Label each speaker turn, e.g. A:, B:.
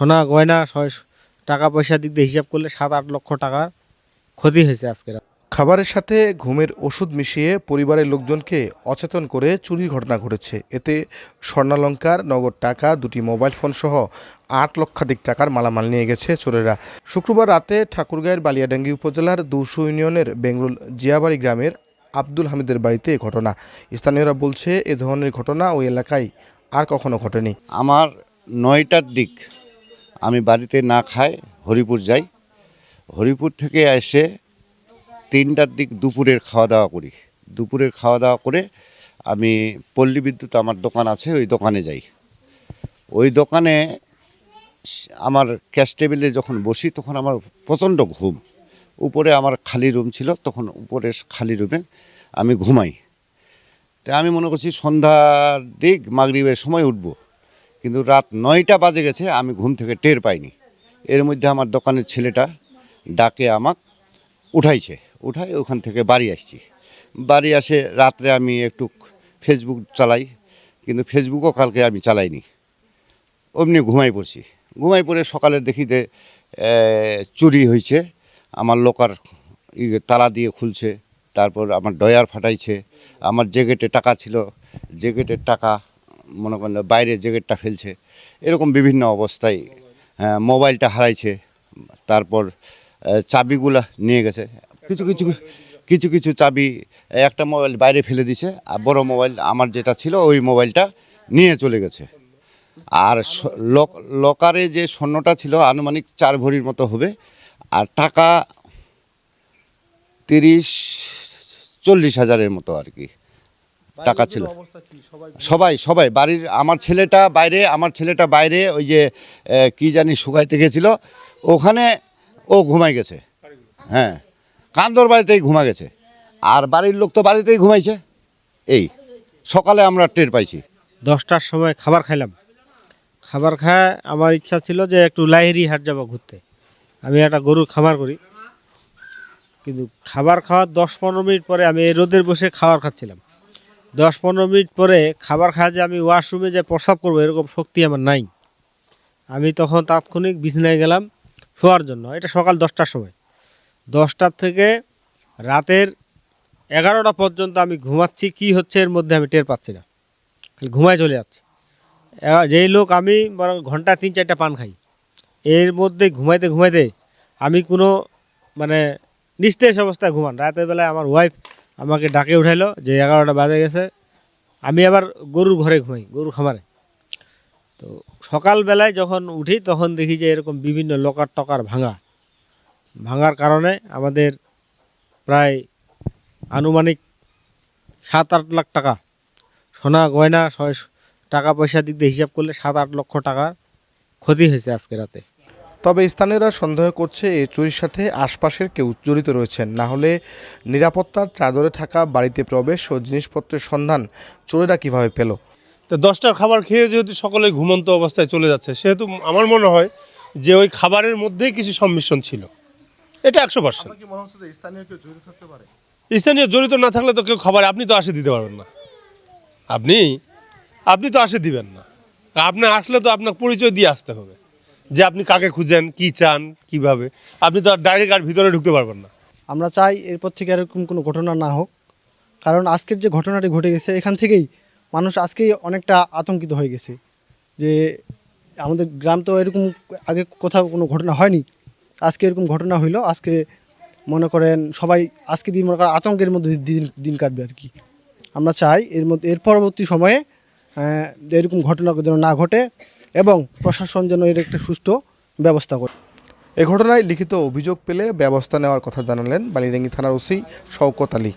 A: সোনা গয়না টাকা পয়সা দিক দিয়ে হিসাব করলে সাত আট লক্ষ টাকার ক্ষতি হয়েছে আজকে
B: খাবারের সাথে ঘুমের ওষুধ মিশিয়ে পরিবারের লোকজনকে অচেতন করে চুরির ঘটনা ঘটেছে। এতে স্বর্ণালঙ্কার নগদ টাকা দুটি মোবাইল ফোন সহ আট লক্ষাধিক টাকার মালামাল নিয়ে গেছে চোরেরা। শুক্রবার রাতে ঠাকুরগাঁয়ের বালিয়াডাঙ্গি উপজেলার দুশো ইউনিয়নের বেঙ্গলুল জিয়াবাড়ি গ্রামের আব্দুল হামিদের বাড়িতে এ ঘটনা। স্থানীয়রা বলছে এ ধরনের ঘটনা ওই এলাকায় আর কখনো ঘটেনি।
C: আমার নয়টার দিক আমি বাড়িতে না খাই, হরিপুর যাই। হরিপুর থেকে এসে তিনটার দিক দুপুরের খাওয়া দাওয়া করি। দুপুরের খাওয়া দাওয়া করে আমি পল্লী বিদ্যুৎ আমার দোকান আছে, ওই দোকানে যাই। ওই দোকানে আমার ক্যাশ টেবিলে যখন বসি তখন আমার প্রচণ্ড ঘুম। উপরে আমার খালি রুম ছিল, তখন উপরে খালি রুমে আমি ঘুমাই। তাই আমি মনে করছি সন্ধ্যার দিক, মাগরিবের সময় উঠব। কিন্তু রাত নয়টা বাজে গেছে, আমি ঘুম থেকে টের পাইনি। এর মধ্যে আমার দোকানের ছেলেটা ডাকে আমাক, উঠাইছে। উঠাই ওখান থেকে বাড়ি আসছি। বাড়ি আসে রাত্রে আমি একটু ফেসবুক চালাই, কিন্তু ফেসবুকও কালকে আমি চালাইনি। অমনি ঘুমাই পড়ছি। ঘুমাই পড়ে সকালে দেখি যে চুরি হয়েছে আমার লোকার তালা দিয়ে খুলছে। তারপর আমার ডয়ার ফাটাইছে। আমার জেগেটে টাকা ছিল। জেগেটের টাকা মনে করেন বাইরে জ্যাকেটটা ফেলছে। এরকম বিভিন্ন অবস্থায় হ্যাঁ, মোবাইলটা হারাইছে তারপর চাবিগুলা নিয়ে গেছে। কিছু কিছু কিছু কিছু চাবি একটা মোবাইল বাইরে ফেলে দিছে আর বড় মোবাইল আমার যেটা ছিল ওই মোবাইলটা নিয়ে চলে গেছে। আর লকারে যে স্বর্ণটা ছিল আনুমানিক চার ভরির মতো হবে আর টাকা তিরিশ চল্লিশ হাজারের মতো আর কি। টাকা ছিল। সবাই সবাই বাড়ির আমার ছেলেটা বাইরে আমার ছেলেটা বাইরে ওই যে কি জানি শুকাইতে গেছিল। ওখানে ও ঘুমাই গেছে। হ্যাঁ। কান্দর বাড়িতেই ঘুমা গেছে। আর বাড়ির লোক তো বাড়িতেই ঘুমাইছে। এই সকালে আমরা টের পাইছি।
A: দশটার সময় খাবার খাইলাম। খাবার খায় আমার ইচ্ছা ছিল যে একটু লাহিরি হাট যাব ঘুরতে। আমি একটা গরুর খামার করি। কিন্তু খাবার খাওয়ার দশ পনেরো মিনিট পরে আমি এই রোদের বসে খাবার খাচ্ছিলাম। দশ পনেরো মিনিট পরে খাবার খাওয়া যে আমি ওয়াশরুমে যে প্রস্রাব করব, এরকম শক্তি আমার নাই। আমি তখন তাৎক্ষণিক বিছনায় গেলাম শোয়ার জন্য। এটা সকাল দশটার সময়। দশটার থেকে রাতের এগারোটা পর্যন্ত আমি ঘুমাচ্ছি, কি হচ্ছে এর মধ্যে আমি টের পাচ্ছি না। খালি ঘুমায় চলে যাচ্ছে। যেই লোক আমি বরং ঘণ্টা তিন চারটা পান খাই, এর মধ্যে ঘুমাইতে ঘুমাইতে আমি কোনো মানে নিস্তেজ অবস্থায় ঘুমান। রাতের বেলায় আমার ওয়াইফ আমাকে ডাকে উঠাইলো যে এগারোটা বাজে গেছে। আমি আবার গরুর ঘরে ঘুমাই, গরুর খামারে। তো সকালবেলায় যখন উঠি, তখন দেখি যে এরকম বিভিন্ন লকার টকার ভাঙা। ভাঙার কারণে আমাদের প্রায় আনুমানিক সাত আট লাখ টাকা, সোনা গয়না টাকা পয়সা দিক দিয়ে হিসাব করলে সাত আট লক্ষ টাকার ক্ষতি হয়েছে আজকে রাতে।
B: তবে স্থানীয়রা সন্দেহ করছে এই চুরির সাথে আশপাশের কেউ জড়িত রয়েছেন। না হলে নিরাপত্তার চাদরে থাকা বাড়িতে প্রবেশ ও জিনিসপত্রের সন্ধান চোরেরা কীভাবে পেল?
D: তো দশটার খাবার খেয়ে যেহেতু সকলে ঘুমন্ত অবস্থায় চলে যাচ্ছে সেহেতু আমার মনে হয় যে ওই খাবারের মধ্যেই কিছু সম্মিশ্রণ ছিল। এটা একশো পার্সেন্ট স্থানীয় জড়িত না থাকলে তো কেউ খাবার আপনি তো আসে দিতে পারবেন না। আপনি আপনি তো আসে দিবেন না। আপনি আসলে তো আপনার পরিচয় দিয়ে আসতে হবে। যে আপনি কাকে খুঁজেন, কি চান, কীভাবে, আপনি তো আর ডাইরেক্ট আর ভিতরে ঢুকতে পারবেন না।
E: আমরা চাই এরপর থেকে এরকম কোনো ঘটনা না হোক, কারণ আজকের যে ঘটনাটি ঘটে গেছে, এখান থেকেই মানুষ আজকেই অনেকটা আতঙ্কিত হয়ে গেছে যে আমাদের গ্রাম তো এরকম আগে কোথাও কোনো ঘটনা হয়নি। আজকে এরকম ঘটনা হইল, আজকে মনে করেন সবাই আজকে দিন মনে করেন আতঙ্কের মধ্যে দিন দিন কাটবে আর কি। আমরা চাই এর মধ্যে, এর পরবর্তী সময়ে এরকম ঘটনা যেন না ঘটে। এবং প্রশাসন যেন এর একটা সুষ্ঠু ব্যবস্থা করে।
B: এ ঘটনায় লিখিত অভিযোগ পেলে ব্যবস্থা নেওয়ার কথা জানালেন বালিরেঙ্গি থানার ওসি শওকত আলী।